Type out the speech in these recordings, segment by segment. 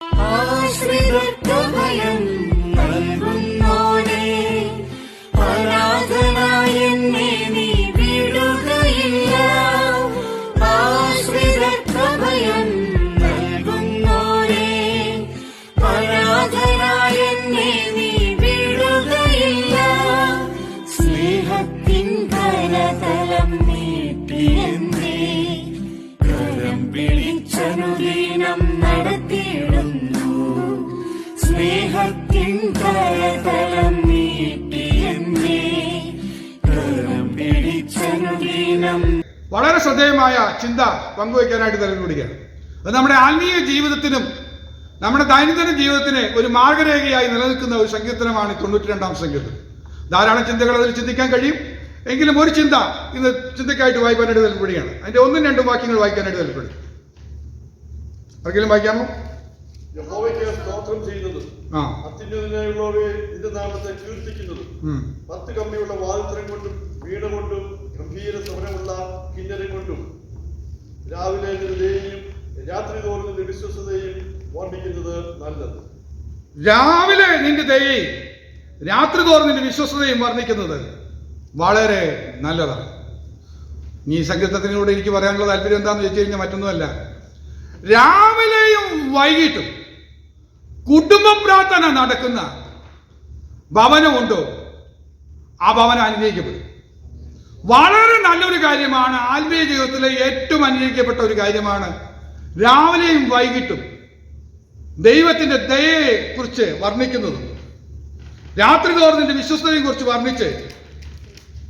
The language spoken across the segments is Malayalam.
ആശ്രിതർക്ക് ഭയം നീട്ടിയെന്നേ കരം പിടിച്ചനുദീനം വളരെ ശ്രദ്ധേയമായ ചിന്ത പങ്കുവയ്ക്കാനായിട്ട് തെരഞ്ഞെടുക്കുകയാണ് അത് നമ്മുടെ ആത്മീയ ജീവിതത്തിനും നമ്മുടെ ദൈനംദിന ജീവിതത്തിന് ഒരു മാർഗരേഖയായി നിലനിൽക്കുന്ന ഒരു സങ്കീർത്തനമാണ് ഈ തൊണ്ണൂറ്റി രണ്ടാം സങ്കീർത്തനം. ധാരാളം ചിന്തകൾ അതിൽ ചിന്തിക്കാൻ കഴിയും. എങ്കിലും ഒരു ചിന്ത ഇന്ന് ചിന്തക്കായിട്ട് വായിക്കാനായിട്ട് താല്പര്യമാണ് അതിന്റെ ഒന്നും രണ്ടും വാക്യങ്ങൾ വായിക്കാനായിട്ട് താല്പര്യം ആർക്കെങ്കിലും വായിക്കാമോ? യഹോവയ്ക്ക് സ്തോത്രം ചെയ്യുന്നത് ആ. അത്യുന്നതനായുള്ളവയെ നിന്റെ നാമത്തെ കീർത്തിക്കുന്നത്. പത്ത് കമ്പിയുള്ള വാദിത്രം കൊണ്ടും വീണ കൊണ്ടും ഗംഭീര സമരമുള്ള കിന്നരം കൊണ്ടും രാവിലെ ദയയും രാത്രി തോറും നിന്റെ വിശ്വസതയും വർണിക്കുന്നത് നല്ലത്. രാവിലെ നിന്റെ ദയയും രാത്രി തോറും നിന്റെ വിശ്വസതയും വർണിക്കുന്നത് വളരെ നല്ലതാണ്. ഈ സങ്കീർത്തനത്തിനോട് എനിക്ക് പറയാനുള്ള താല്പര്യം എന്താണെന്ന് വെച്ച് കഴിഞ്ഞാൽ മറ്റൊന്നുമല്ല. രാവിലെയും വൈകിട്ടും കുടുംബ പ്രാർത്ഥന നടക്കുന്ന ഭവനമുണ്ടോ? ആ ഭവനം അനുഗ്രഹിക്കപ്പെടും. വളരെ നല്ലൊരു കാര്യമാണ് ആത്മീയ ജീവിതത്തിലെ ഏറ്റവും അനുഗ്രഹിക്കപ്പെട്ട ഒരു കാര്യമാണ് രാവിലെയും വൈകിട്ടും ദൈവത്തിന്റെ ദയയെ കുറിച്ച് വർണിക്കുന്നതും. രാത്രി തോറും വിശ്വസ്തതയെ കുറിച്ച് വർണിച്ച്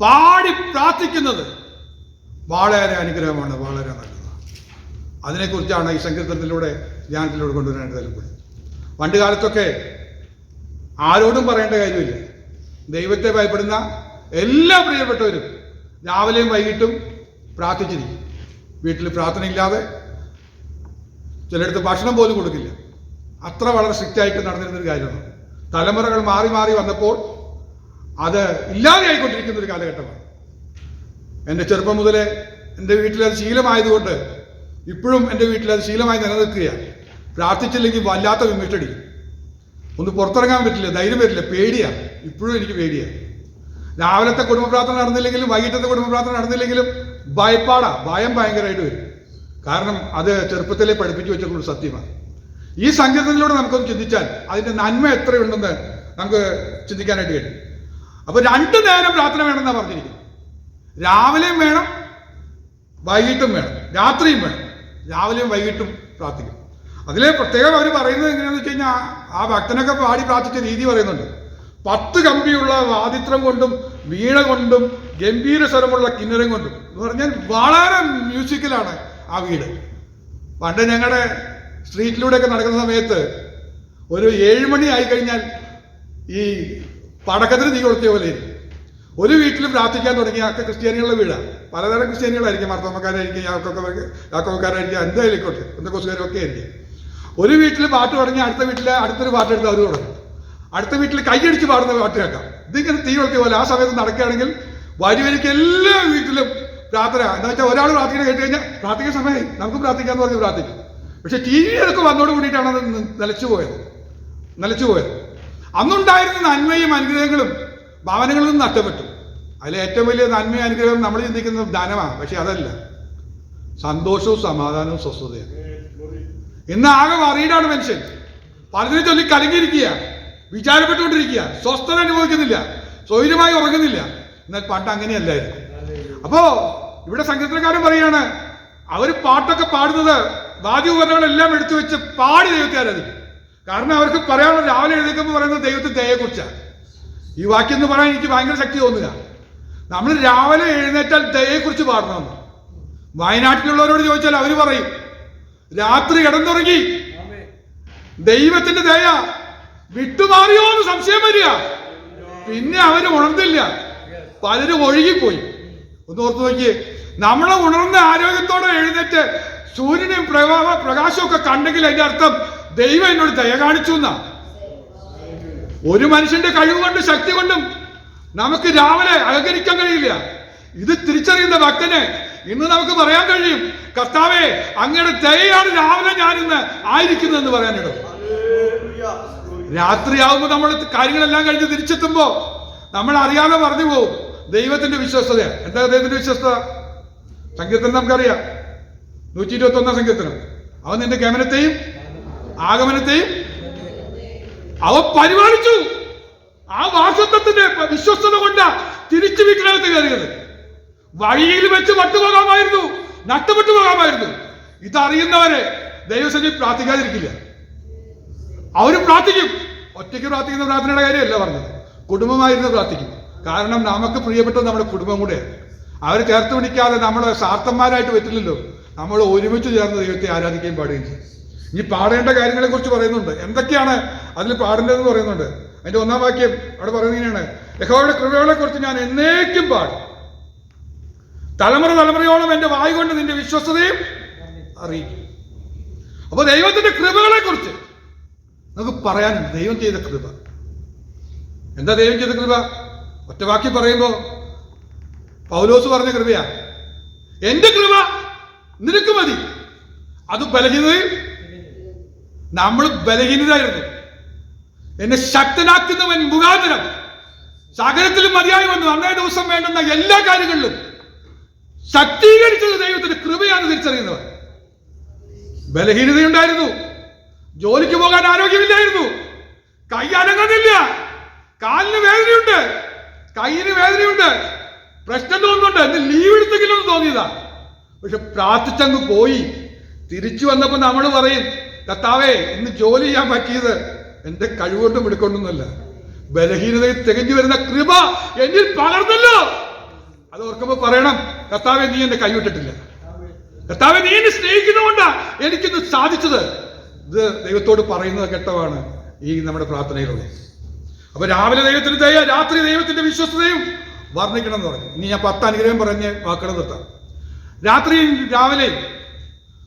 പാടി പ്രാർത്ഥിക്കുന്നത് വളരെ അനുഗ്രഹമാണ് വളരെ നല്ലതാണ്. അതിനെക്കുറിച്ചാണ് ഈ സങ്കീർത്തനത്തിലൂടെ ധ്യാനത്തിലൂടെ കൊണ്ടുവരാനായിട്ട് താല്പര്യം പണ്ട് കാലത്തൊക്കെ ആരോടും പറയേണ്ട കാര്യമില്ല. ദൈവത്തെ ഭയപ്പെടുന്ന എല്ലാ പ്രിയപ്പെട്ടവരും രാവിലെയും വൈകിട്ടും പ്രാർത്ഥിച്ചിരിക്കും. വീട്ടിൽ പ്രാർത്ഥനയില്ലാതെ ചിലയിടത്ത് ഭക്ഷണം പോലും കൊടുക്കില്ല. അത്ര വളരെ സ്ട്രിക്റ്റ് ആയിട്ട് നടന്നിരുന്ന ഒരു കാര്യമാണ്. തലമുറകൾ മാറി മാറി വന്നപ്പോൾ അത് ഇല്ലാതെയായിക്കൊണ്ടിരിക്കുന്ന ഒരു കാലഘട്ടമാണ്. എന്റെ ചെറുപ്പം മുതലേ എന്റെ വീട്ടിൽ അത് ശീലമായതുകൊണ്ട് ഇപ്പോഴും എന്റെ വീട്ടിൽ അത് ശീലമായി നിലനിൽക്കുകയാണ്. പ്രാർത്ഥിച്ചില്ലെങ്കിൽ വല്ലാത്ത വിമിട്ടടിക്കും ഒന്ന് പുറത്തിറങ്ങാൻ പറ്റില്ല ധൈര്യം വരില്ല പേടിയാണ് ഇപ്പോഴും എനിക്ക് പേടിയാണ് രാവിലത്തെ കുടുംബ പ്രാർത്ഥന നടന്നില്ലെങ്കിലും വൈകിട്ടത്തെ കുടുംബ പ്രാർത്ഥന നടന്നില്ലെങ്കിലും ഭയപ്പാടാ ഭയം ഭയങ്കരമായിട്ട് വരും. കാരണം അത് ചെറുപ്പത്തിലെ പഠിപ്പിച്ചു വെച്ചിട്ടുള്ള സത്യമാണ്. ഈ സങ്കീർത്തനത്തിലൂടെ നമുക്കൊന്ന് ചിന്തിച്ചാൽ അതിന്റെ നന്മ എത്രയുണ്ടെന്ന് നമുക്ക് ചിന്തിക്കാനായിട്ട് കഴിയും. അപ്പൊ രണ്ടു നേരം പ്രാർത്ഥന വേണമെന്നാണ് പറഞ്ഞിരിക്കുന്നത്. രാവിലെയും വേണം വൈകിട്ടും വേണം രാത്രിയും വേണം. രാവിലെയും വൈകിട്ടും പ്രാർത്ഥിക്കും. അതിലെ പ്രത്യേകം അവർ പറയുന്നത് എങ്ങനെയാണെന്ന് വെച്ച് കഴിഞ്ഞാൽ ആ ഭക്തനൊക്കെ പാടി പ്രാർത്ഥിച്ച രീതി പറയുന്നുണ്ട്. പത്ത് കമ്പിയുള്ള വാദിത്രം കൊണ്ടും വീണ കൊണ്ടും ഗംഭീര സ്വരമുള്ള കിന്നരം കൊണ്ടും എന്ന് പറഞ്ഞാൽ വളരെ മ്യൂസിക്കലാണ് ആ വീട്. പണ്ട് ഞങ്ങളുടെ സ്ട്രീറ്റിലൂടെയൊക്കെ നടക്കുന്ന സമയത്ത് ഒരു ഏഴുമണി ആയിക്കഴിഞ്ഞാൽ ആയി കഴിഞ്ഞാൽ ഈ പടക്കത്തിന് നീ കൊളുത്തിയ പോലെ. ഒരു വീട്ടിൽ പ്രാർത്ഥിക്കാൻ തുടങ്ങിയ ഒക്കെ ക്രിസ്ത്യാനികളുടെ വീടാണ് പലതരം ക്രിസ്ത്യാനികളായിരിക്കും മർത്തമ്മക്കാരായിരിക്കും യാക്കോക്കാരായിരിക്കും യാക്കോക്കാരായിരിക്കും എന്തായാലും ഒക്കെ ആയിരിക്കും. ഒരു വീട്ടിൽ പാട്ട് തുടങ്ങി അടുത്ത വീട്ടിലെ അടുത്തൊരു പാട്ട് എടുത്ത് അവർ തുടങ്ങും. അടുത്ത വീട്ടിൽ കൈയടിച്ച് പാടുന്ന പാട്ട് കേൾക്കാം. ഇതിങ്ങനെ തീ കൊളുത്തിയ പോലെ ആ സമയത്ത് നടക്കുകയാണെങ്കിൽ വരി വരിക്ക് എല്ലാ വീട്ടിലും പ്രാർത്ഥന. എന്താ വെച്ചാൽ ഒരാൾ പ്രാർത്ഥിക്കുന്ന കേട്ട് കഴിഞ്ഞാൽ പ്രാർത്ഥിക്കാൻ സമയമായി നമുക്ക് പ്രാർത്ഥിക്കാന്ന് പറഞ്ഞ് പ്രാർത്ഥിക്കും. പക്ഷെ ടി വിയൊക്കെ വന്നോട് കൂടിയിട്ടാണ് അത് നിലച്ചു പോയത്. നിലച്ചു പോയത്. അന്നുണ്ടായിരുന്ന നന്മയും അനുഗ്രഹങ്ങളും ഭവനങ്ങളിൽ നിന്ന് നഷ്ടപ്പെട്ടു. അതിലെ ഏറ്റവും വലിയ നന്മയും അനുഗ്രഹവും നമ്മൾ ചിന്തിക്കുന്നത് ധനമാണ്. പക്ഷെ അതല്ല. സന്തോഷവും സമാധാനവും സ്വസ്ഥതയാണ്. ഇന്ന് ആകെ വറീഡാണ് മനുഷ്യൻ. പലതിനെ ചൊല്ലി കലങ്ങിയിരിക്കുക വിചാരപ്പെട്ടുകൊണ്ടിരിക്കുക സ്വസ്ഥത അനുഭവിക്കുന്നില്ല സ്വൈര്യമായി ഉറങ്ങുന്നില്ല. എന്നാൽ പാട്ട് അങ്ങനെയല്ലായിരുന്നു. അപ്പോ ഇവിടെ സംഗീതക്കാരൻ പറയാണ് അവർ പാട്ടൊക്കെ പാടുന്നത് വാദ്യോപകരണങ്ങളെല്ലാം എടുത്തു വെച്ച് പാടി ദൈവത്തെ ആരാധിക്കും. കാരണം അവർക്ക് പറയാനുള്ള രാവിലെ എഴുതിക്കുമ്പോൾ പറയുന്നത് ദൈവത്തെ ദയയെക്കുറിച്ചാണ്. ഈ വാക്യം എന്ന് പറയാൻ എനിക്ക് ഭയങ്കര ശക്തി തോന്നുക നമ്മൾ രാവിലെ എഴുന്നേറ്റാൽ ദയയെക്കുറിച്ച് പാടണമെന്ന്. വയനാട്ടിലുള്ളവരോട് ചോദിച്ചാൽ അവർ പറയും രാത്രി കിടന്നുറങ്ങി. ദൈവത്തിന്റെ ദയ വിട്ടുമാറിയോ എന്ന് സംശയം വരിക. പിന്നെ അവർ ഉണർന്നില്ല. പലരും ഒഴുകിപ്പോയി. ഒന്ന് ഓർത്ത് നോക്കിയേ. നമ്മളെ ഉണർന്ന ആരോഗ്യത്തോടെ എഴുന്നേറ്റ് സൂര്യനും പ്രഭാവ പ്രകാശവും ഒക്കെ കണ്ടെങ്കിൽ അതിന്റെ അർത്ഥം ദൈവം എന്നോട് ദയ കാണിച്ചു എന്നാ. ഒരു മനുഷ്യന്റെ കഴിവ് കൊണ്ടും ശക്തി കൊണ്ടും നമുക്ക് രാവിലെ അലങ്കരിക്കാൻ കഴിയില്ല. ഇത് തിരിച്ചറിയുന്ന ഭക്തന് ഇന്ന് നമുക്ക് പറയാൻ കഴിയും കർത്താവേ അങ്ങയുടെ ദയയാണ് രാവിലെ ഞാൻ ഇന്ന് ആയിരിക്കുന്നതെന്ന് പറയാനിടും രാത്രിയാവുമ്പോൾ നമ്മൾ കാര്യങ്ങളെല്ലാം കഴിഞ്ഞ് തിരിച്ചെത്തുമ്പോ നമ്മൾ അറിയാതെ പറഞ്ഞു പോകും. ദൈവത്തിന്റെ വിശ്വസ്തത എന്താ ദൈവത്തിന്റെ വിശ്വസ്തത സങ്കീർത്തനം നമുക്കറിയാം. നൂറ്റി ഇരുപത്തി ഒന്നാം സങ്കീർത്തനം. അവൻ നിന്റെ ഗമനത്തെയും ആഗമനത്തെയും അവ പരിപാലിച്ചു. ആ വാസത്വത്തിന്റെ വിശ്വസ്തത കൊണ്ട് തിരിച്ചു വിഗ്രഹത്തിൽ കയറിയത്. വഴിയിൽ വെച്ച് പട്ടുപോകാമായിരുന്നു നട്ടുപെട്ടു പോകാമായിരുന്നു ഇതറിയുന്നവരെ ദൈവസന്നിധി പ്രാർത്ഥിക്കാതിരിക്കില്ല. അവർ പ്രാർത്ഥിക്കും. ഒറ്റയ്ക്ക് പ്രാർത്ഥിക്കുന്ന പ്രാർത്ഥനയുടെ കാര്യമല്ല പറഞ്ഞത്. കുടുംബമായിരുന്നു പ്രാർത്ഥിക്കും. കാരണം നമുക്ക് പ്രിയപ്പെട്ടത് നമ്മുടെ കുടുംബം കൂടെയാണ്. അവർ ചേർത്ത് പിടിക്കാതെ നമ്മൾ സ്വാർത്ഥന്മാരായിട്ട് പറ്റില്ലല്ലോ. നമ്മൾ ഒരുമിച്ച് ചേർന്ന് ദൈവത്തെ ആരാധിക്കുകയും പാടുകയും ചെയ്യും. ഇനി പാടേണ്ട കാര്യങ്ങളെ കുറിച്ച് പറയുന്നുണ്ട്. എന്തൊക്കെയാണ് അതിൽ പാടേണ്ടതെന്ന് പറയുന്നുണ്ട്. അതിന്റെ ഒന്നാം വാക്യം അവിടെ പറയുന്നത് ഇങ്ങനെയാണ് യഹോവയുടെ കൃപകളെ കുറിച്ച് ഞാൻ എന്നേക്കും പാടും. തലമുറ തലമുറയോളം എന്റെ വായു കൊണ്ട് നിന്റെ വിശ്വസ്തതയും അറിയിക്കും. അപ്പൊ ദൈവത്തിന്റെ കൃപകളെ കുറിച്ച് നമുക്ക് പറയാൻ ദൈവം ചെയ്ത കൃപ. എന്താ ദൈവം ചെയ്ത കൃപ? ഒറ്റ വാക്കി പറയുമ്പോ പൗലോസ് പറഞ്ഞ കൃപയാ. എന്റെ കൃപ നിനക്ക് മതി. അത് ബലഹീനതയും നമ്മൾ ബലഹീനരായിരുന്നു. എന്നെ ശക്തനാക്കുന്നവൻ മുഖാന്തരം. സകലത്തിലും മതിയായി വന്നു. അന്നേ ദിവസം വേണ്ടുന്ന എല്ലാ കാര്യങ്ങളിലും ശക്തീകരിച്ചത് ദൈവത്തിന്റെ കൃപയാണ് തിരിച്ചറിയുന്നവർ. ബലഹീനതയുണ്ടായിരുന്നു. ജോലിക്ക് പോകാൻ ആരോഗ്യമില്ലായിരുന്നു. കൈ അനങ്ങുന്നില്ല കാലിന് വേദനയുണ്ട്. കയ്യിന് വേദനയുണ്ട്. പ്രശ്നം തോന്നുന്നുണ്ട്. എന്ന് ലീവ് എടുത്തെങ്കിലും തോന്നിയതാ. പക്ഷെ പ്രാർത്ഥിച്ചങ്ങ് പോയി. തിരിച്ചു വന്നപ്പോ നമ്മൾ പറയും കർത്താവേ ഇന്ന് ജോലി ചെയ്യാൻ പറ്റിയത് എന്റെ കഴിവുകൊണ്ടും എടുക്കൊണ്ടൊന്നുമല്ല. ബലഹീനതയിൽ തികഞ്ഞു വരുന്ന കൃപ എന്നിൽ പകർന്നല്ലോ. അത് ഓർക്കുമ്പോ പറയണം കർത്താവെ നീ എന്നെ കൈവിട്ടിട്ടില്ല. കർത്താവെ നീ എന്നെ സ്നേഹിക്കുന്നതുകൊണ്ടാ എനിക്കിത് സാധിച്ചത്. ഇത് ദൈവത്തോട് പറയുന്നത് ഘട്ടമാണ് ഈ നമ്മുടെ പ്രാർത്ഥനയിലുള്ളത് അപ്പൊ രാവിലെ ദൈവത്തിന്റെ ദയ രാത്രി ദൈവത്തിന്റെ വിശ്വസ്തതയും വർണിക്കണം എന്ന് പറഞ്ഞു. ഇനി ഞാൻ പത്ത് അനുഗ്രഹം പറഞ്ഞ് വാക്കുകൾ നിർത്താം. രാത്രിയും രാവിലെയും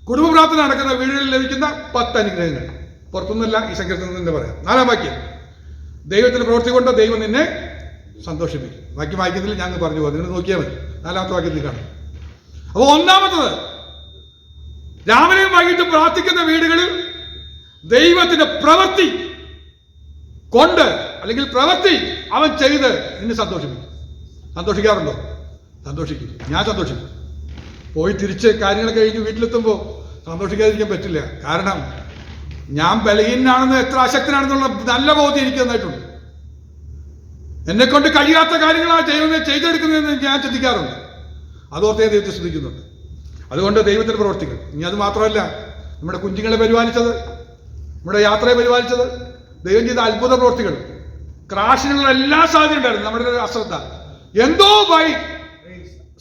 കുടുംബ പ്രാർത്ഥന നടക്കുന്ന വീടുകളിൽ ലഭിക്കുന്ന പത്ത് അനുഗ്രഹങ്ങൾ. പുറത്തുനിന്നല്ല ഈ സങ്കീർത്തനത്തിൽ നിന്ന് പറയാം. നാലാം വാക്യം. ദൈവത്തിന്റെ പ്രവൃത്തി കൊണ്ട് ദൈവം നിന്നെ സന്തോഷിപ്പിക്കും. ബാക്കി വാക്യത്തിൽ ഞാൻ പറഞ്ഞു പോകും. നിങ്ങൾ നോക്കിയാൽ മതി. നാലാമത്തെ വാക്യത്തിൽ കാണും. അപ്പോൾ ഒന്നാമത്തത് രാവിലെയും വൈകിട്ടും പ്രാർത്ഥിക്കുന്ന വീടുകളിൽ ദൈവത്തിന്റെ പ്രവൃത്തി കൊണ്ട് അല്ലെങ്കിൽ പ്രവൃത്തി അവൻ ചെയ്ത് നിന്നെ സന്തോഷിപ്പിക്കും. സന്തോഷിക്കാറുണ്ടോ? സന്തോഷിക്കും. ഞാൻ സന്തോഷിക്കും. പോയി തിരിച്ച് കാര്യങ്ങൾ കഴിഞ്ഞ് വീട്ടിലെത്തുമ്പോൾ സന്തോഷിക്കാതിരിക്കാൻ പറ്റില്ല. കാരണം ഞാൻ ബലഹീനാണെന്ന് എത്ര അശക്തനാണെന്നുള്ള നല്ല ബോധ്യം എനിക്ക് തന്നിട്ടുണ്ട് എന്നെ കൊണ്ട് കഴിയാത്ത കാര്യങ്ങളാണ് ദൈവമേ ചെയ്തെടുക്കുന്നതെന്ന് ഞാൻ ചിന്തിക്കാറുണ്ട്. അതോർത്ത് ദൈവത്തെ ശ്രദ്ധിക്കുന്നുണ്ട് അതുകൊണ്ട് ദൈവത്തിന് പ്രവർത്തിക്കും. ഇനി അത് മാത്രമല്ല നമ്മുടെ കുഞ്ഞുങ്ങളെ പരിപാലിച്ചത് നമ്മുടെ യാത്രയെ പരിപാലിച്ചത് ദൈവം ചെയ്ത അത്ഭുത പ്രവർത്തികൾ ക്രാഷിനുള്ള എല്ലാ സാധ്യത ഉണ്ടായിരുന്നു. നമ്മുടെ ഒരു അശ്രദ്ധ. എന്തോ വൈ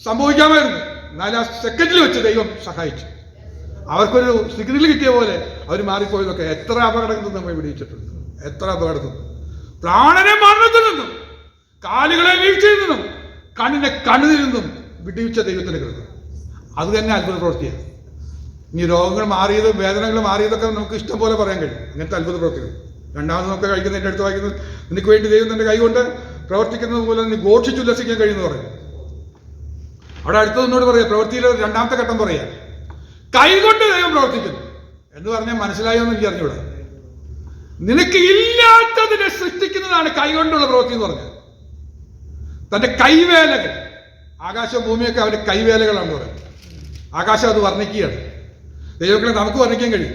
സംഭവിക്കാമായിരുന്നു. എന്നാൽ ആ സെക്കൻഡിൽ വെച്ച് ദൈവം സഹായിച്ചു. അവർക്കൊരു സിഗ്നൽ കിട്ടിയ പോലെ അവർ മാറിപ്പോയതൊക്കെ എത്ര അപകടത്തിൽ നമ്മൾ വിടിയിച്ചിട്ടുണ്ട്. എത്ര അപകടത്തിൽ പ്രാണനെ മരണത്തിൽ നിന്നും. കാലുകളെ വീഴ്ചയിൽ നിന്നും കണ്ണിനെ കണ്ണുതിൽ നിന്നും വിടിവിച്ച ദൈവത്തിന്റെ കൃപ. അത് തന്നെ അത്ഭുത പ്രവൃത്തിയാണ് ഇനി രോഗങ്ങൾ മാറിയതും വേദനകൾ മാറിയതൊക്കെ നമുക്ക് ഇഷ്ടം പോലെ പറയാൻ കഴിയും. അങ്ങനത്തെ അത്ഭുത പ്രവൃത്തികൾ. രണ്ടാമത് നമുക്ക് കഴിക്കുന്നതിന്റെ അടുത്ത് വായിക്കുന്നത് നിനക്ക് വേണ്ടി ദൈവം തന്റെ കൈകൊണ്ട് പ്രവർത്തിക്കുന്നത് പോലെ നീ ഘോഷിച്ചുല്ലസിക്കാൻ കഴിയുമെന്ന് പറയും. അവിടെ അടുത്തത് എന്നോട് പറയാം പ്രവൃത്തിയിലെ രണ്ടാമത്തെ ഘട്ടം പറയാ കൈകൊണ്ട് ദൈവം പ്രവർത്തിക്കുന്നു. എന്ന് പറഞ്ഞാൽ മനസ്സിലായോ എന്ന് എനിക്ക് അറിഞ്ഞൂടെ നിനക്ക് ഇല്ലാത്തതിനെ സൃഷ്ടിക്കുന്നതാണ് കൈകൊണ്ടുള്ള പ്രവൃത്തി എന്ന് പറഞ്ഞത്. തന്റെ കൈവേലകൾ. ആകാശവും ഭൂമിയൊക്കെ അവന്റെ കൈവേലകളാണ് പറയുന്നത് ആകാശം അത് വർണിക്കുകയാണ്. ദൈവങ്ങളെ നമുക്ക് വർണിക്കാൻ കഴിയും.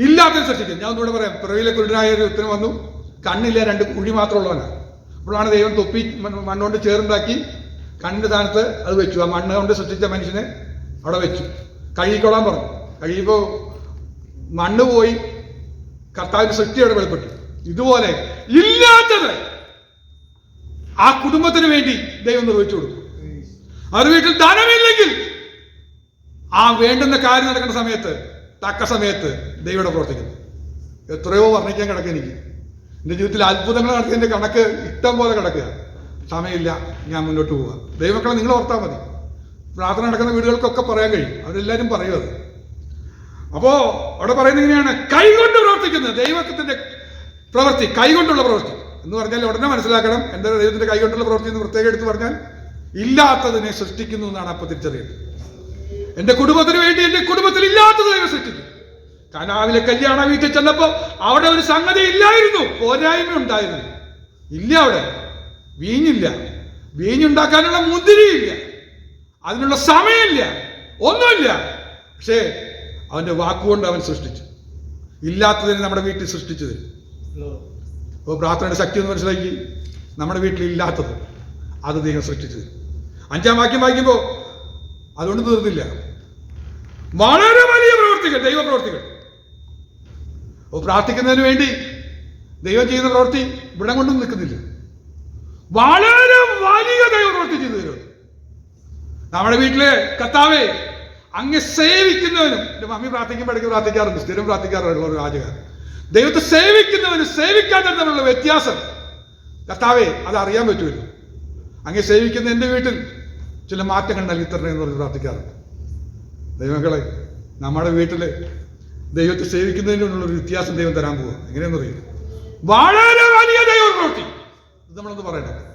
ഇല്ലാത്തത് സൃഷ്ടിക്കും. ഞാൻ ഒന്നുകൂടെ പറയാം. പിറവിലെ കുരുടനായ ഒരു ഉത്തരം വന്നു. കണ്ണില്ല രണ്ട് കുഴി മാത്രമുള്ളവനാണ് അപ്പോഴാണ് ദൈവം തൊപ്പി മണ്ണ് മണ്ണുകൊണ്ട് ചേറുണ്ടാക്കി കണ്ണിന്റെ സ്ഥാനത്ത് അത് വെച്ചു. ആ മണ്ണ് കൊണ്ട് സൃഷ്ടിച്ച മനുഷ്യനെ അവിടെ വെച്ചു. കഴുകിക്കൊള്ളാൻ പറഞ്ഞു. കഴിയുമ്പോൾ മണ്ണ് പോയി കർത്താവിന്റെ സൃഷ്ടി അവിടെ വെളിപ്പെട്ടു. ഇതുപോലെ ഇല്ലാത്തത് ആ കുടുംബത്തിന് വേണ്ടി ദൈവം നിർവഹിച്ചു കൊടുക്കും. അവർ വീട്ടിൽ ധനമില്ലെങ്കിൽ ആ വേണ്ടുന്ന കാര്യം നടക്കുന്ന സമയത്ത് തക്ക സമയത്ത് ദൈവയുടെ പ്രവർത്തിക്കുന്നു. എത്രയോ വർണിക്കാൻ കിടക്കുക എനിക്ക്. എന്റെ ജീവിതത്തിൽ അത്ഭുതങ്ങൾ നടത്തിയതിന്റെ കണക്ക് ഇഷ്ടം പോലെ കിടക്കുക. സമയമില്ല ഞാൻ മുന്നോട്ട് പോവുക ദൈവക്കളെ നിങ്ങൾ ഓർത്താൽ മതി. പ്രാർത്ഥന നടക്കുന്ന വീടുകൾക്കൊക്കെ പറയാൻ കഴിയും. അവരെല്ലാവരും പറയും അത്. അപ്പോ അവിടെ പറയുന്നത് ഇങ്ങനെയാണ്. കൈകൊണ്ട് പ്രവർത്തിക്കുന്നത്. ദൈവത്തിന്റെ പ്രവൃത്തി കൈകൊണ്ടുള്ള പ്രവൃത്തി. എന്ന് പറഞ്ഞാൽ ഉടനെ മനസ്സിലാക്കണം എന്റെ ദൈവത്തിന്റെ കൈകൊണ്ടുള്ള പ്രവൃത്തി എന്ന് പ്രത്യേകം എടുത്തു പറഞ്ഞാൽ ഇല്ലാത്തതിനെ സൃഷ്ടിക്കുന്നു എന്നാണ് അപ്പൊ തിരിച്ചറിയുന്നത് എന്റെ കുടുംബത്തിന് വേണ്ടി എന്റെ കുടുംബത്തിൽ ഇല്ലാത്തത് ദൈവം സൃഷ്ടിക്കും. കനാവിലെ കല്യാണ വീട്ടിൽ ചെന്നപ്പോ അവിടെ ഒരു സംഗതി ഇല്ലായിരുന്നു പോരായ്മ ഉണ്ടായിരുന്നു. ഇല്ല അവിടെ വീഞ്ഞില്ല. വീഞ്ഞുണ്ടാക്കാനുള്ള മുന്തിരിയില്ല. അതിനുള്ള സമയമില്ല ഒന്നുമില്ല. പക്ഷേ അവന്റെ വാക്കുകൊണ്ട് അവൻ സൃഷ്ടിച്ചു. ഇല്ലാത്തതിനെ നമ്മുടെ വീട്ടിൽ സൃഷ്ടിച്ചു തരും അപ്പോൾ പ്രാർത്ഥനയുടെ ശക്തി എന്ന് മനസ്സിലാക്കി. നമ്മുടെ വീട്ടിൽ ഇല്ലാത്തത് അത് ദൈവം സൃഷ്ടിച്ചത് അഞ്ചാം വാക്യം വായിക്കുമ്പോൾ അതുകൊണ്ട് തീർന്നില്ല. വളരെ വലിയ പ്രവൃത്തികൾ ദൈവ പ്രവൃത്തികൾ. അപ്പോൾ പ്രാർത്ഥിക്കുന്നതിന് വേണ്ടി ദൈവം ചെയ്യുന്ന പ്രവൃത്തി ഇവിടെ കൊണ്ടും നിൽക്കുന്നില്ല. വളരെ വലിയ ദൈവപ്രവൃത്തി ചെയ്തു തരും നമ്മുടെ വീട്ടിലെ കത്താവേ അങ്ങ് സേവിക്കുന്നവനും എന്റെ മമ്മി പ്രാർത്ഥിക്കുമ്പോൾ ഇടയ്ക്ക് പ്രാർത്ഥിക്കാറുണ്ട് സ്ഥിരം പ്രാർത്ഥിക്കാറുള്ള ഒരു രാജകാരൻ. ദൈവത്തെ സേവിക്കുന്നവനും സേവിക്കാത്തവനും തമ്മിലുള്ള വ്യത്യാസം. കർത്താവേ അത് അറിയാൻ പറ്റുമല്ലോ. അങ്ങ് സേവിക്കുന്ന എന്റെ വീട്ടിൽ ചില മാറ്റങ്ങൾ നൽകി തരണേ എന്ന് പറഞ്ഞ് പ്രാർത്ഥിക്കാറുണ്ട്. ദൈവങ്ങളെ നമ്മുടെ വീട്ടിൽ ദൈവത്തെ സേവിക്കുന്നതിനുള്ള ഒരു വ്യത്യാസം ദൈവം തരാൻ പോവുക. എങ്ങനെയെന്ന് അറിയാം? വളരെ വലിയ ദൈവം പ്രവൃത്തി ഇത് നമ്മളൊന്ന് പറയണം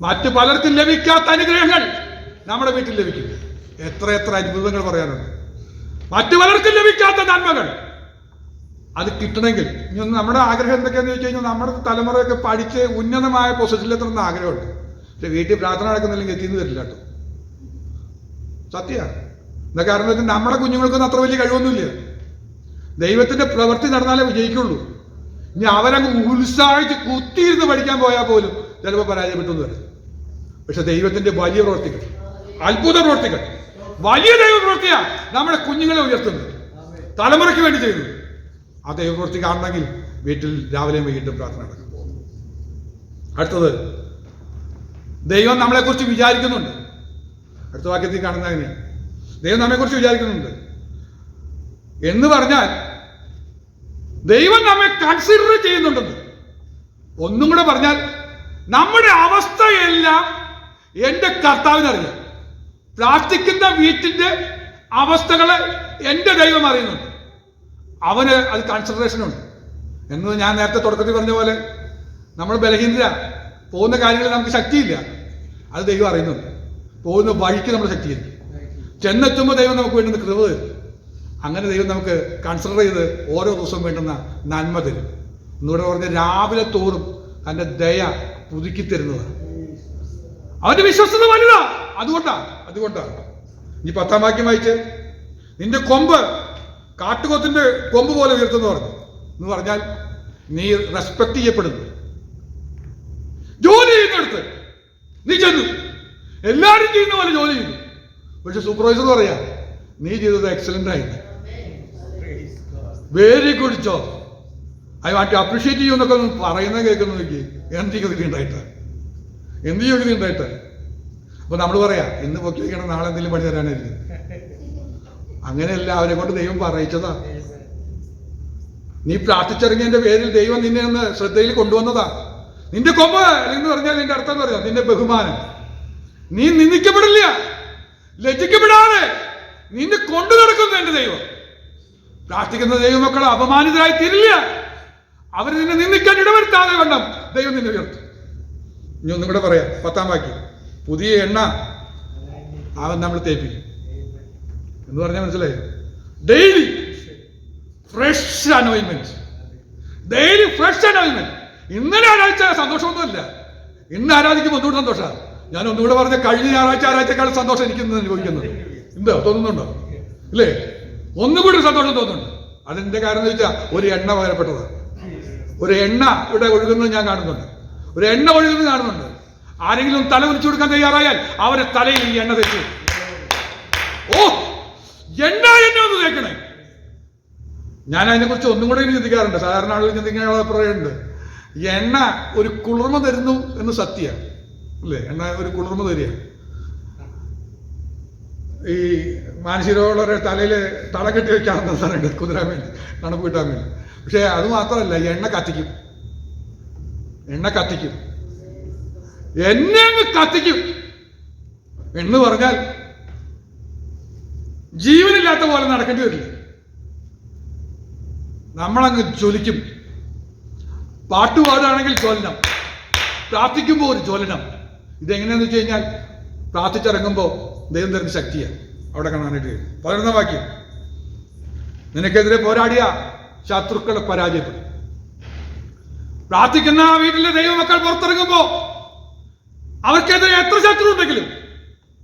മറ്റു പലർക്കും ലഭിക്കാത്ത അനുഗ്രഹങ്ങൾ നമ്മുടെ വീട്ടിൽ ലഭിക്കും. എത്ര എത്ര അത്ഭുതങ്ങൾ പറയാനുണ്ട്. മറ്റു പലർക്കും ലഭിക്കാത്ത നന്മകൾ. അത് കിട്ടണമെങ്കിൽ നമ്മുടെ ആഗ്രഹം എന്തൊക്കെയാന്ന് ചോദിച്ചു കഴിഞ്ഞാൽ നമ്മുടെ തലമുറയൊക്കെ പഠിച്ച് ഉന്നതമായ പൊസിഷനിൽ പൊസിഷനിലെത്തണമെന്ന് ആഗ്രഹമുണ്ട്. പക്ഷെ വീട്ടിൽ പ്രാർത്ഥന നടക്കുന്നില്ലെങ്കിൽ എത്തിയെന്ന് വരില്ല കേട്ടോ. സത്യമാണ് എന്താ കാരണം വെച്ചാൽ നമ്മുടെ കുഞ്ഞുങ്ങൾക്കൊന്നും അത്ര വലിയ കഴിവൊന്നുമില്ല. ദൈവത്തിന്റെ പ്രവൃത്തി നടന്നാലേ വിജയിക്കുള്ളൂ. ഇനി അവരങ്ങ് ഉത്സാഹിച്ച് കുത്തിയിരുന്ന് പഠിക്കാൻ പോയാൽ പോലും ചിലപ്പോൾ പരാജയപ്പെട്ടു എന്ന് വരും. പക്ഷെ ദൈവത്തിന്റെ വലിയ പ്രവർത്തികൾ അത്ഭുത പ്രവർത്തികൾ വലിയ ദൈവ പ്രവൃത്തിയാ നമ്മുടെ കുഞ്ഞുങ്ങളെ ഉയർത്തുന്നത്. തലമുറയ്ക്ക് വേണ്ടി ചെയ്യുന്നത്. ആ ദൈവപ്രവൃത്തി കാണണമെങ്കിൽ വീട്ടിൽ രാവിലെയും വൈകിട്ടും പ്രാർത്ഥന നടക്കും. അടുത്തത് ദൈവം നമ്മളെക്കുറിച്ച് വിചാരിക്കുന്നുണ്ട്. അടുത്ത വാക്യത്തിൽ കാണുന്ന അങ്ങനെയാണ് ദൈവം നമ്മെക്കുറിച്ച് വിചാരിക്കുന്നുണ്ട്. എന്ന് പറഞ്ഞാൽ ദൈവം നമ്മെ കൺസിഡർ ചെയ്യുന്നുണ്ടെന്ന്. ഒന്നും കൂടെ പറഞ്ഞാൽ നമ്മുടെ അവസ്ഥയെല്ലാം എന്റെ കർത്താവിനറിയാം. പ്രാർത്ഥിക്കുന്ന വീട്ടിന്റെ അവസ്ഥകളെ എന്റെ ദൈവം അറിയുന്നുണ്ട്. അവന് അത് കൺസിഡറേഷൻ ഉണ്ട്. എന്ന് ഞാൻ നേരത്തെ തുടക്കത്തിൽ പറഞ്ഞ പോലെ നമ്മൾ ബലഹീനത പോകുന്ന കാര്യങ്ങളിൽ നമുക്ക് ശക്തിയില്ല. അത് ദൈവം അറിയുന്നുണ്ട്. പോകുന്ന വഴിക്ക് നമ്മൾ ശക്തിയില്ല ചെന്നെത്തുമ്പോൾ ദൈവം നമുക്ക് വേണ്ടുന്ന കൃപ അങ്ങനെ ദൈവം നമുക്ക് കൺസിഡർ ചെയ്ത് ഓരോ ദിവസവും വേണ്ടുന്ന നന്മ തരും. എന്നിവിടെ പറഞ്ഞ രാവിലെ തോറും തന്റെ ദയ പുതുക്കി തരുന്നതാണ്. അവന്റെ വിശ്വസ്തത വലുതാ. അതുകൊണ്ടാണ് അതുകൊണ്ടാണ് നീ പത്താം വാക്യം വായിച്ച് നിന്റെ കൊമ്പ് കാട്ടുകൊത്തിന്റെ കൊമ്പ് പോലെ ഉയർത്തുന്നു പറഞ്ഞു. എന്ന് പറഞ്ഞാൽ നീ റെസ്പെക്ട് ചെയ്യപ്പെടുന്നു. ജോലി ചെയ്യുന്നിടത്ത് നീ ചെന്നു. എല്ലാവരും ചെയ്യുന്ന പോലെ ജോലി ചെയ്തു പക്ഷെ സൂപ്പർവൈസർ പറയാ നീ ചെയ്തത് എക്സലന്റ് ആയിരുന്നു. Very good job I want to appreciate ചെയ്യൂ എന്നൊക്കെ പറയുന്ന കേൾക്കുന്നു നോക്കി എന്ത് യോഗ്യത ഉണ്ടായിട്ട്? എന്ത് യോഗ്യത ഉണ്ടായിട്ട്? അപ്പൊ നമ്മൾ പറയാ ഇന്ന് പൊക്കി വയ്ക്കണം നാളെ എന്തെങ്കിലും പണി തരാനായിരിക്കും. അങ്ങനെയല്ല അവരെ കൊണ്ട് ദൈവം പറയിച്ചതാ. നീ പ്രാർത്ഥിച്ചിറങ്ങിയതിന്റെ പേരിൽ ദൈവം നിന്നെ ഒന്ന് ശ്രദ്ധയിൽ കൊണ്ടുവന്നതാ. നിന്റെ കൊമ്പ് എന്ന് പറഞ്ഞാൽ നിന്റെ അർത്ഥം പറയാം നിന്റെ ബഹുമാനം. നീ നിന്ദിക്കപ്പെടില്ല. ലജ്ജിക്കപ്പെടാതെ നിന്നെ കൊണ്ടു നടക്കുന്നു എന്റെ ദൈവം. പ്രാർത്ഥിക്കുന്ന ദൈവമക്കൾ അപമാനിതരായി തീരില്ല. അവർ നിന്നെ നിന്ദിക്കാൻ ഇടവരുത്താതെ വേണം ദൈവം നിന്നെ ഉയർത്തും. ഇനി ഒന്നും കൂടെ പറയാം. പത്താം ബാക്കി പുതിയ എണ്ണ അവൻ നമ്മൾ തേപ്പിക്കും. എന്ന് പറഞ്ഞാൽ മനസ്സിലായി? ഡെയിലി ഫ്രഷ് അനോയിൻമെന്റ് ഡെയിലി ഫ്രഷ് അനോയിൻമെന്റ് ഇന്നലെ ആരാഴ്ച സന്തോഷമൊന്നുമില്ല. ഇന്ന് ആരാധിക്കുമ്പോൾ ഒന്നുകൂടെ സന്തോഷമാണ് ഞാൻ ഒന്നുകൂടെ പറഞ്ഞ കഴിഞ്ഞ ഞായറാഴ്ച ആരാഴ്ചക്കാളും സന്തോഷം എനിക്ക് ഇന്ന് അനുഭവിക്കുന്നത്. ഉണ്ടോ തോന്നുന്നുണ്ടോ? ഇല്ലേ? ഒന്നുകൂടി സന്തോഷം തോന്നുന്നുണ്ട്. അതിന്റെ കാരണം എന്ന് വെച്ചാൽ ഒരു എണ്ണ വേറെപ്പെട്ടത് ഒരു എണ്ണ ഇവിടെ ഒഴുകുന്നത് ഞാൻ കാണുന്നുണ്ട്. ഒരു എണ്ണ ഒഴുകുന്നത് കാണുന്നുണ്ട്. ആരെങ്കിലും തല കുറിച്ചു കൊടുക്കാൻ തയ്യാറായാൽ അവരെ തലയിൽ ഈ എണ്ണ തെറ്റി. ഓ എണ്ണ എന്നെ ഒന്ന് കേൾക്കണേ ഞാൻ അതിനെക്കുറിച്ച് ഒന്നും കൂടെ ചിന്തിക്കാറുണ്ട്. സാധാരണ ആളുകൾ ചിന്തിക്കാനുള്ള അഭിപ്രായമുണ്ട് എണ്ണ ഒരു കുളിർമ തരുന്നു എന്ന് സത്യമാണ് അല്ലേ? എണ്ണ ഒരു കുളിർമ തരിക. ഈ മാനസികമുള്ളവരെ തലയിൽ തള കെട്ടി വെക്കാറുണ്ട് സാധനമുണ്ട് കുതിരാൻ വേണ്ടി തണുപ്പ് കിട്ടാൻ വേണ്ടി. പക്ഷേ അത് മാത്രമല്ല എണ്ണ കത്തിക്കും. എണ്ണ കത്തിക്കും. എന്നെ അങ്ങ് കത്തിക്കും. എന്ന് പറഞ്ഞാൽ ജീവനില്ലാത്ത പോലെ നടക്കേണ്ടി വരില്ല. നമ്മളങ്ങ് ജ്വലിക്കും. പാട്ടുപാടാണെങ്കിൽ ജ്വലനം. പ്രാർത്ഥിക്കുമ്പോൾ ഒരു ജ്വലനം. ഇതെങ്ങനെയാണെന്ന് വെച്ച് കഴിഞ്ഞാൽ പ്രാർത്ഥിച്ചിറങ്ങുമ്പോൾ ദൈവം തരുന്ന ശക്തിയാണ് അവിടെ കാണാനായിട്ട് കഴിയും. പതിനൊന്നാം വാക്യം. നിനക്കെതിരെ പോരാടിയ ശത്രുക്കളെ പരാജയപ്പെടും. പ്രാർത്ഥിക്കുന്ന ആ വീട്ടിലെ ദൈവമക്കൾ പുറത്തിറങ്ങുമ്പോ അവർക്കെതിരെ എത്ര ശത്രു ഉണ്ടെങ്കിലും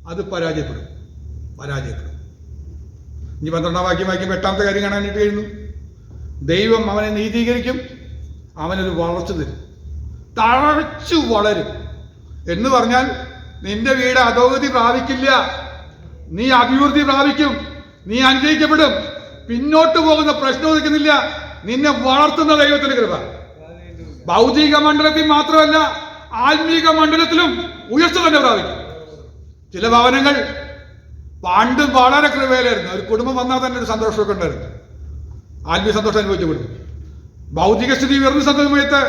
അത് പരാജയപ്പെടും. പരാജയപ്പെടും. ഇനി പന്ത്രണ്ടാം വാക്യം വായിക്കുമ്പോൾ എട്ടാമത്തെ കാര്യം കാണാനായിട്ട് കഴിയുന്നു. ദൈവം അവനെ നീതീകരിക്കും അവനൊരു വളർച്ച തരും. തഴച്ചു വളരും. എന്ന് പറഞ്ഞാൽ നിന്റെ വീട് അധോഗതി പ്രാപിക്കില്ല. നീ അഭിവൃദ്ധി പ്രാപിക്കും. നീ അനുഗ്രഹിക്കപ്പെടും. പിന്നോട്ട് പോകുന്ന പ്രശ്നം നിൽക്കുന്നില്ല നിന്നെ വളർത്തുന്ന ദൈവത്തിന്റെ കൃപ. ഭൗതിക മണ്ഡലത്തിൽ മാത്രമല്ല ആത്മീക മണ്ഡലത്തിലും ഉയർച്ച തന്നെ പ്രാപിക്കും. ചില ഭവനങ്ങൾ പണ്ട് വളരെ കൃപയിലായിരുന്നു. ഒരു കുടുംബം വന്നാൽ തന്നെ ഒരു സന്തോഷമൊക്കെ ഉണ്ടായിരുന്നു. ആത്മീയ സന്തോഷം അനുഭവിച്ച കുടുംബം ഭൗതിക സ്ഥിതി ഉയർന്ന സമയത്ത്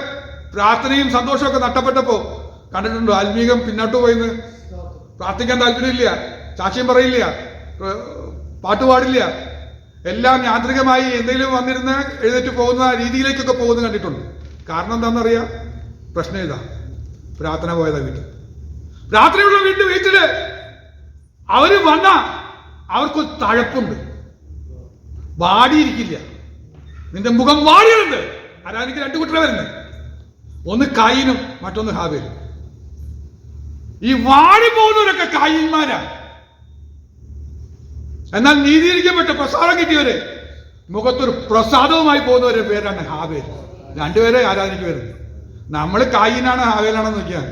പ്രാർത്ഥനയും സന്തോഷമൊക്കെ നഷ്ടപ്പെട്ടപ്പോ കണ്ടിട്ടുണ്ടോ? ആത്മീകം പിന്നോട്ട് പോയിന്ന്. പ്രാർത്ഥിക്കാൻ താല്പര്യമില്ല. സാക്ഷ്യം പറയില്ല. പാട്ട് പാടില്ല. എല്ലാം യാന്ത്രികമായി എന്തെങ്കിലും വന്നിരുന്ന് എഴുന്നേറ്റ് പോകുന്ന രീതിയിലേക്കൊക്കെ പോകുന്നത് കണ്ടിട്ടുണ്ട്. കാരണം എന്താണെന്നറിയാം? പ്രശ്നം ഇതാ. പ്രാർത്ഥന പോയതാ വീട്ടിൽ. രാത്രിയുള്ള വീട്ടിൽ വീട്ടിൽ അവർ വന്ന അവർക്കൊരു തഴപ്പുണ്ട്. വാടിയിരിക്കില്ല. നിന്റെ മുഖം വാടിയുണ്ട് അതാ എനിക്ക് രണ്ടു കുട്ടികളെ വരുന്നത് ഒന്ന് കായിനും മറ്റൊന്ന് ഹാബേലും ഈ വാടി പോകുന്നവരൊക്കെ കായിന്മാരാ എന്നാൽ നീതിയിരിക്കപ്പെട്ട പ്രസാദം കിട്ടിയവര് മുഖത്തൊരു പ്രസാദവുമായി പോകുന്നവരുടെ പേരാണ് ഹാബേൽ രണ്ടുപേരെ ആരാധനയ്ക്ക് വരുന്നത് നമ്മൾ കായിനാണ് ഹാബേലാണെന്ന് നോക്കിയാൽ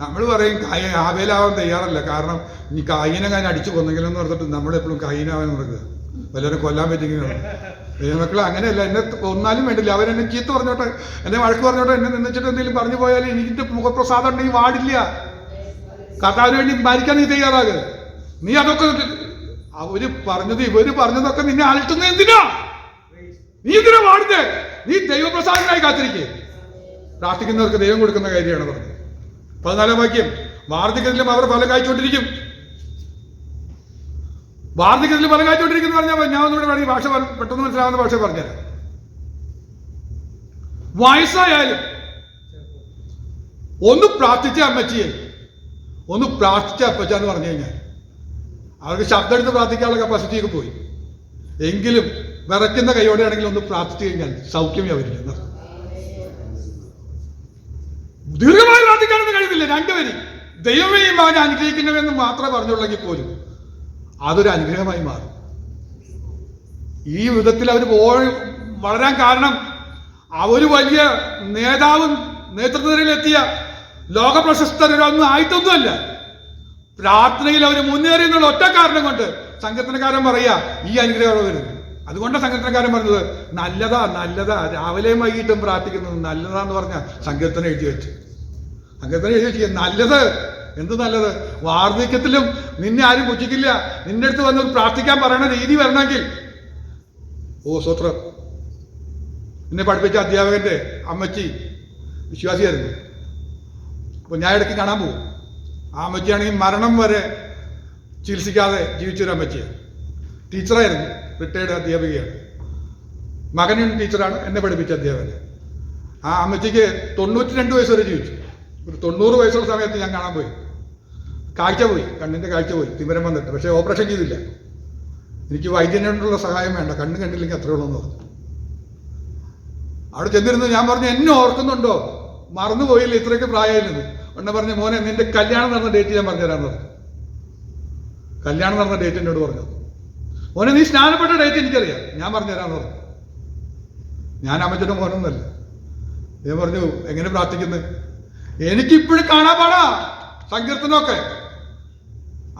നമ്മൾ പറയും കായ ആവേലാവാൻ തയ്യാറല്ല. കാരണം ഇനി കായിനെ ഞാൻ അടിച്ചു കൊന്നെങ്കിലും എന്ന് പറഞ്ഞിട്ട് നമ്മളെപ്പോഴും കായിനാവാൻ നടക്കുക. വല്ലവരെ കൊല്ലാൻ പറ്റിങ്ങനെ ദൈവമക്കൾ അങ്ങനെയല്ല. എന്നെ ഒന്നാലും വേണ്ടില്ല. അവരെന്നെ ചീത്ത പറഞ്ഞോട്ടെ എന്നെ വഴക്ക് പറഞ്ഞോട്ടെ എന്നെ നിന്നിച്ചിട്ട് എന്തെങ്കിലും പറഞ്ഞു പോയാൽ എനിക്ക് മുഖപ്രസാദം ഉണ്ടെങ്കിൽ വാടില്ല. കർത്താവിന് വേണ്ടി മരിക്കാൻ നീ തയ്യാറാകുക നീ അതൊക്കെ അവർ പറഞ്ഞത് ഇവർ പറഞ്ഞതൊക്കെ നിന്നെ അലട്ടുന്ന എന്തിനാ? നീ എന്തിനാ പാടുന്നേ നീ ദൈവപ്രസാദനായി കാത്തിരിക്കേ. പ്രാർത്ഥിക്കുന്നവർക്ക് ദൈവം കൊടുക്കുന്ന കാര്യമാണ് പറഞ്ഞത്. പതിനാലാം വാക്യം. വാർദ്ധക്യത്തിലും അവർ ഫലം കായ്ച്ചുകൊണ്ടിരിക്കും. വാർദ്ധക്യത്തിൽ ഫലം കായ്ച്ചുകൊണ്ടിരിക്കുന്നു പറഞ്ഞാൽ ഞാൻ ഒന്നുകൂടെ വേണമെങ്കിൽ ഭാഷ പെട്ടെന്ന് മനസ്സിലാവുന്ന ഭാഷ പറഞ്ഞുതരാം. വയസ്സായാലും ഒന്ന് പ്രാർത്ഥിച്ച അമ്മച്ചിയെ. ഒന്ന് പ്രാർത്ഥിച്ച അപ്പച്ച എന്ന് പറഞ്ഞു കഴിഞ്ഞാൽ അവർക്ക് ശബ്ദം എടുത്ത് പ്രാർത്ഥിക്കാനുള്ള കപ്പാസിറ്റിയൊക്കെ പോയി. എങ്കിലും വിറയ്ക്കുന്ന കൈയോടെയാണെങ്കിൽ ഒന്ന് പ്രാർത്ഥിച്ചു കഴിഞ്ഞാൽ സൗഖ്യമേ അവരില്ല. ദീർഘമായി പ്രാർത്ഥിക്കാനൊന്നും കഴിയുന്നില്ല രണ്ടുപേരും. ദൈവമേ മകൻ അനുഗ്രഹിക്കണമെന്ന് മാത്രമേ പറഞ്ഞുള്ളെങ്കിൽ പോലും അതൊരു അനുഗ്രഹമായി മാറും. ഈ വിധത്തിൽ അവർ പോയി വളരാൻ കാരണം അവർ വലിയ നേതാവും നേതൃത്വത്തിലെത്തിയ ലോക പ്രശസ്തരൊന്നും ആയിട്ടൊന്നുമല്ല. പ്രാർത്ഥനയിൽ അവർ മുന്നേറി എന്നുള്ള ഒറ്റ കാരണം കൊണ്ട് സംഘടനക്കാരൻ പറയാ ഈ അനുഗ്രഹം വരുന്നത് അതുകൊണ്ടാണ് സങ്കീർത്തനക്കാരൻ പറഞ്ഞത് നല്ലതാ നല്ലതാ രാവിലെയും വൈകിട്ടും പ്രാർത്ഥിക്കുന്നത് നല്ലതാന്ന് പറഞ്ഞ സങ്കീർത്തനം എഴുതി വെച്ചു. സങ്കീർത്തനം എഴുതി വെച്ചു നല്ലത് എന്ത് നല്ലത്? വാർദ്ധക്യത്തിലും നിന്നെ ആരും പുച്ഛിക്കില്ല. നിന്റെ അടുത്ത് വന്ന് പ്രാർത്ഥിക്കാൻ പറയണ രീതി വരണമെങ്കിൽ. ഓ സ്വത്രം. എന്നെ പഠിപ്പിച്ച അധ്യാപകന്റെ അമ്മച്ചി വിശ്വാസിയായിരുന്നു. അപ്പോൾ ഞാൻ ഇടയ്ക്ക് കാണാൻ പോകും. ആ അമ്മച്ചിയാണെങ്കിൽ മരണം വരെ ചികിത്സിക്കാതെ ജീവിച്ചൊരു അമ്മച്ചിയാണ് ടീച്ചറായിരുന്നു. റിട്ടയർഡ് അധ്യാപികയാണ്. മകനും ടീച്ചറാണ് എന്നെ പഠിപ്പിച്ച അധ്യാപകൻ. ആ അമ്മച്ചിക്ക് തൊണ്ണൂറ്റി രണ്ട് വയസ്സ് വരെ ജീവിച്ചു. ഒരു തൊണ്ണൂറ് വയസ്സുള്ള സമയത്ത് ഞാൻ കാണാൻ പോയി. കാഴ്ച പോയി കണ്ണിന്റെ കാഴ്ച പോയി തിമരം വന്നിട്ട്. പക്ഷേ ഓപ്പറേഷൻ ചെയ്തില്ല. എനിക്ക് വൈദ്യനോടുള്ള സഹായം വേണ്ട കണ്ണ് കണ്ടില്ലെങ്കിൽ അത്രേ ഉള്ളൂ എന്ന് പറഞ്ഞു. അവിടെ ചെന്നിരുന്നു ഞാൻ പറഞ്ഞു എന്നെ ഓർക്കുന്നുണ്ടോ? മറന്നുപോയില്ല ഇത്രയ്ക്ക് പ്രായമായിരുന്നു ഉടനെ പറഞ്ഞു മോനെ നിന്റെ കല്യാണം നടന്ന ഡേറ്റ് ഞാൻ പറഞ്ഞുതരാൻ പറഞ്ഞു. കല്യാണം നടന്ന ഡേറ്റ് എന്നോട് പറഞ്ഞു. മോനെ നീ സ്നാനപ്പെട്ട ഡേറ്റ് എനിക്കറിയാം. ഞാൻ പറഞ്ഞുതരാന്ന് പറഞ്ഞു ഞാൻ അമ്മച്ചിട്ട് മോനൊന്നല്ല ഞാൻ പറഞ്ഞു എങ്ങനെ പ്രാർത്ഥിക്കുന്നത് എനിക്കിപ്പോഴും കാണാൻ പാടാ സങ്കീർത്തനമൊക്കെ.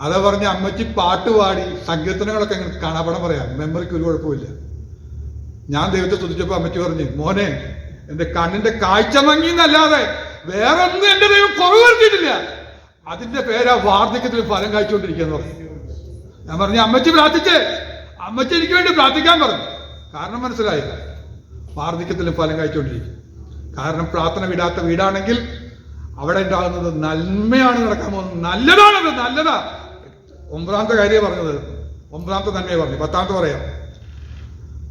അതാ പറഞ്ഞ അമ്മച്ചി പാട്ട് പാടി സങ്കീർത്തനങ്ങളൊക്കെ എങ്ങനെ കാണാപ്പാടം പറയാം? മെമ്മറിക്ക് ഒരു കുഴപ്പമില്ല ഞാൻ ദൈവത്തെ സ്തുതിച്ചപ്പോ അമ്മച്ചി പറഞ്ഞു മോനെ എന്റെ കണ്ണിന്റെ കാഴ്ച മങ്ങി എന്നല്ലാതെ വേറെ ഒന്നും എന്റെ ദൈവം കുറവ് വരുത്തിയിട്ടില്ല അതിന്റെ പേരാ വാർദ്ധക്യത്തിൽ ഫലം കാഴ്ചകൊണ്ടിരിക്കുക എന്ന് പറഞ്ഞു. ഞാൻ പറഞ്ഞു അമ്മച്ചി പ്രാർത്ഥിച്ചേ. അമ്മച്ചി എനിക്ക് വേണ്ടി പ്രാർത്ഥിക്കാൻ പറഞ്ഞു. കാരണം മനസ്സിലായില്ല വാർദ്ധക്യത്തിൽ ഫലം കഴിച്ചുകൊണ്ടിരിക്കും കാരണം പ്രാർത്ഥന വിടാത്ത വീടാണെങ്കിൽ അവിടെ ഉണ്ടാകുന്നത് നന്മയാണ് നടക്കാൻ പോകുന്നത്. നല്ലതാണത് നല്ലതാ. ഒമ്പതാമത്തെ കാര്യം പറഞ്ഞത്. ഒമ്പതാമത്തെ നന്മയെ പറഞ്ഞു. പത്താമത്തെ പറയാം.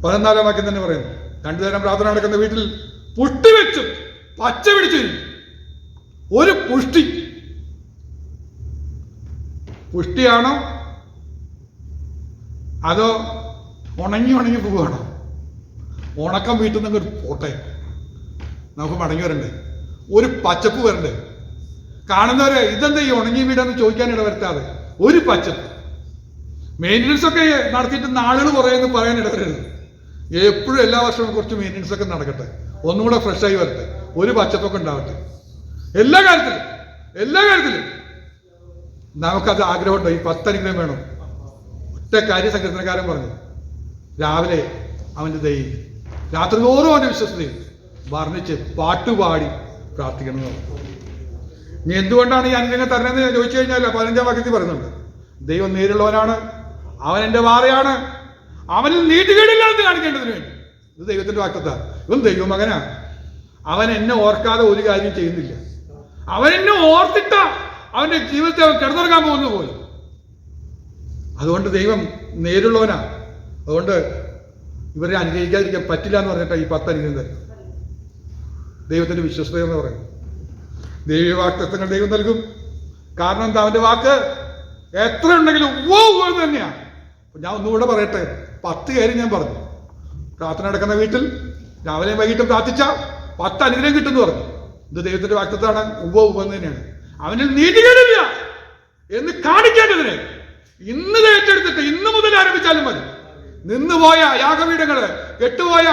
പതിനാലാം വാക്യം തന്നെ പറയുന്നു. രണ്ടു പ്രാർത്ഥന നടക്കുന്ന വീട്ടിൽ പുഷ്ടി വെച്ചു. പച്ച പിടിച്ചു. ഒരു പുഷ്ടി. പുഷ്ടിയാണോ അതോ ഉണങ്ങി ഉണങ്ങി പോവുകയാണ്? ഉണക്കം വീട്ടിൽ നിന്ന് ഒരു പോട്ടെ നമുക്ക് മടങ്ങി വരണ്ടേ? ഒരു പച്ചപ്പ് വരണ്ടേ? കാണുന്നവരെ ഇതെന്താ ഈ ഉണങ്ങി വീടെന്ന് ചോദിക്കാൻ ഇടവരുത്താതെ? ഒരു പച്ചപ്പ്. മെയിന്റനൻസ് ഒക്കെ നടത്തിയിട്ട് നാളുകൾ കുറേയെന്ന് പറയാൻ ഇടവരരുത്. എപ്പോഴും എല്ലാ വർഷവും കുറച്ച് മെയിന്റനൻസ് ഒക്കെ നടക്കട്ടെ. ഒന്നുകൂടെ ഫ്രഷായി വരട്ടെ. ഒരു പച്ചപ്പൊക്കെ ഉണ്ടാവട്ടെ. എല്ലാ കാര്യത്തിലും എല്ലാ കാര്യത്തിലും നമുക്കത് ആഗ്രഹമുണ്ടോ. ഈ പത്തനുഗ്രഹം വേണം. ഒറ്റ കാര്യ സങ്കീർത്തനക്കാരൻ പറഞ്ഞു. രാവിലെ അവന്റെ ദൈ രാത്രി തോറും അവന്റെ വിശ്വസതയും വർണിച്ച് പാട്ടുപാടി പ്രാർത്ഥിക്കണം നീ എന്തുകൊണ്ടാണ് ഈ അനുഗ്രഹം തരണമെന്ന് ചോദിച്ചു കഴിഞ്ഞാൽ പതിനഞ്ചാം വാക്യത്തിൽ പറയുന്നുണ്ട്. ദൈവം നേരിടുള്ളവനാണ് അവൻ എന്റെ വാറയാണ്. അവനിൽ നീട്ടുകേടില്ലാന്ന് കാണിക്കേണ്ടതിന് വേണ്ടി. ഇത് ദൈവത്തിന്റെ വാക്തത്താണ് ഇവൻ ദൈവമകനാ. അവൻ എന്നെ ഓർക്കാതെ ഒരു കാര്യം ചെയ്യുന്നില്ല. അവൻ എന്നെ ഓർത്തിട്ട അവന്റെ ജീവിതത്തെ അവൻ കിടന്നിറങ്ങാൻ പോകുന്നു പോലും. അതുകൊണ്ട് ദൈവം നേരുള്ളവനാ. അതുകൊണ്ട് ഇവരെ അനുഗ്രഹിക്കാതിരിക്കാൻ പറ്റില്ല എന്ന് പറഞ്ഞിട്ടാ ഈ പത്ത് അനുഗ്രഹം ദൈവത്തിന്റെ വിശ്വസ്തത എന്ന് പറയുന്നത്. ദൈവീയ വാക്തത്വങ്ങൾ ദൈവം നൽകും. കാരണം എന്താ? അവന്റെ വാക്ക് എത്ര ഉണ്ടെങ്കിലും തന്നെയാ. ഞാൻ ഒന്നുകൂടെ പറയട്ടെ. പത്ത് കാര്യം ഞാൻ പറഞ്ഞു. പ്രാർത്ഥന നടക്കുന്ന വീട്ടിൽ രാവിലെയും വൈകിട്ടും പ്രാർത്ഥിച്ച പത്ത് അനുഗ്രഹം കിട്ടുമെന്ന് പറഞ്ഞു. ഇത് ദൈവത്തിന്റെ വാക്തത്വമാണ്. ഉവ്വ ഉവ്വ തന്നെയാണ്. അവനിൽ നീതികേടില്ല എന്ന് കാണിക്കേണ്ടതിന് ഇന്ന് ഏറ്റെടുത്തിട്ട് ഇന്ന് മുതൽ ആരംഭിച്ചാലും മതി. നിന്നുപോയ യാഗപീഠങ്ങൾ കെട്ടുപോയ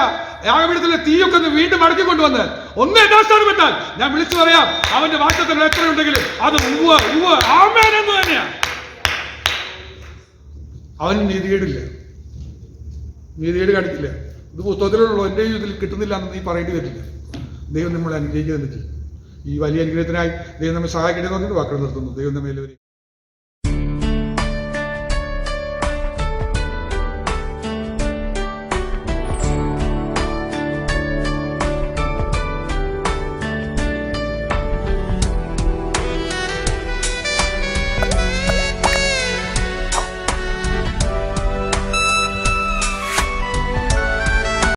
യാഗപീഠത്തിലെ തീയൊക്കെ ഒന്ന് വീണ്ടും മടക്കി കൊണ്ടുവന്ന് ഒന്ന് യഥാസ്ഥാനം വിട്ടാൽ ഞാൻ വിളിച്ചു പറയാം അവന്റെ വാക്തത്വങ്ങൾ എത്രയുണ്ടെങ്കിലും അത് തന്നെയാണ് അവന് നീതികേടില്ല. നീതികേട് കാണിക്കില്ല ഇത് പുസ്തകത്തിലുള്ളൂ എന്റെ ഇതിൽ കിട്ടുന്നില്ല എന്ന് നീ പറയേണ്ടി വരില്ല. ദൈവം നമ്മളെ അനുഗ്രഹിക്കുക തന്നെ ഈ വലിയ അനുഗ്രഹത്തിനായി ദൈവം നമ്മെ സഹായിക്കട്ടെ എന്ന് പറഞ്ഞിട്ട് വാക്കുകൾ നിർത്തുന്നു. ദൈവം നമ്മെ